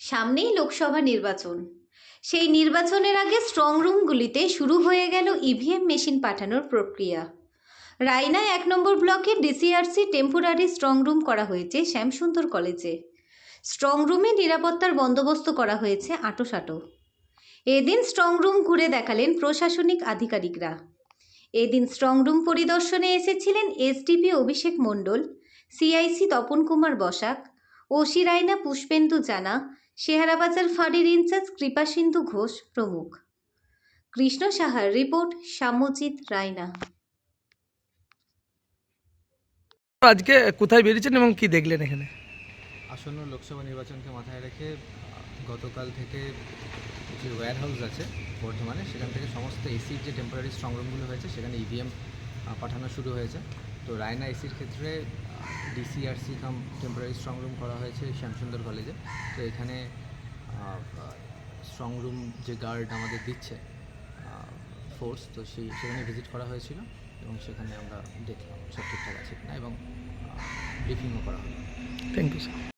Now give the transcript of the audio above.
সামনেই লোকসভা নির্বাচন। সেই নির্বাচনের আগে স্ট্রং রুমগুলিতে শুরু হয়ে গেল ইভিএম মেশিন পাঠানোর প্রক্রিয়া। রায়না এক নম্বর ব্লকের ডিসিআরসি টেম্পোরারি স্ট্রং রুম করা হয়েছে শ্যামসুন্দর কলেজে। স্ট্রং রুমে নিরাপত্তার বন্দোবস্ত করা হয়েছে আঁটোসাঁটো। এদিন স্ট্রং রুম ঘুরে দেখালেন প্রশাসনিক আধিকারিকরা। এদিন স্ট্রং রুম পরিদর্শনে এসেছিলেন SDP Abhishek Mondal CIC Tapan Kumar Basak, OC Raina Pushpendu Jana Seharabazar ফাঁড়ির ইনচার্জ কৃপাসিন্ধু ঘোষ প্রমুখ। কৃষ্ণ সাহার রিপোর্ট সাম্যজিৎ রায়না। আজকে কোথায় বেরিয়েছেন এবং কি দেখলেন এখানে? আসন্ন লোকসভা নির্বাচনকে মাথায় রেখে গতকাল থেকে যে ওয়্যার হাউস আছে বর্ধমানে সেখান থেকে সমস্ত এসির যে টেম্পোরারি স্ট্রংরুমগুলো হয়েছে সেখানে ইভিএম পাঠানো শুরু হয়েছে। তো রায়না এসির ক্ষেত্রে ডিসিআরসি কাম টেম্পোরারি স্ট্রংরুম করা হয়েছে শ্যামসুন্দর কলেজে তো এখানে স্ট্রংরুম যে গার্ড আমাদের দিচ্ছে ফোর্স তো সেই, সেখানে ভিজিট করা হয়েছিল এবং সেখানে আমরা দেখলাম সব ঠিকঠাক আছে কিনা এবং ব্রিফিংও করা হলো। Thank you sir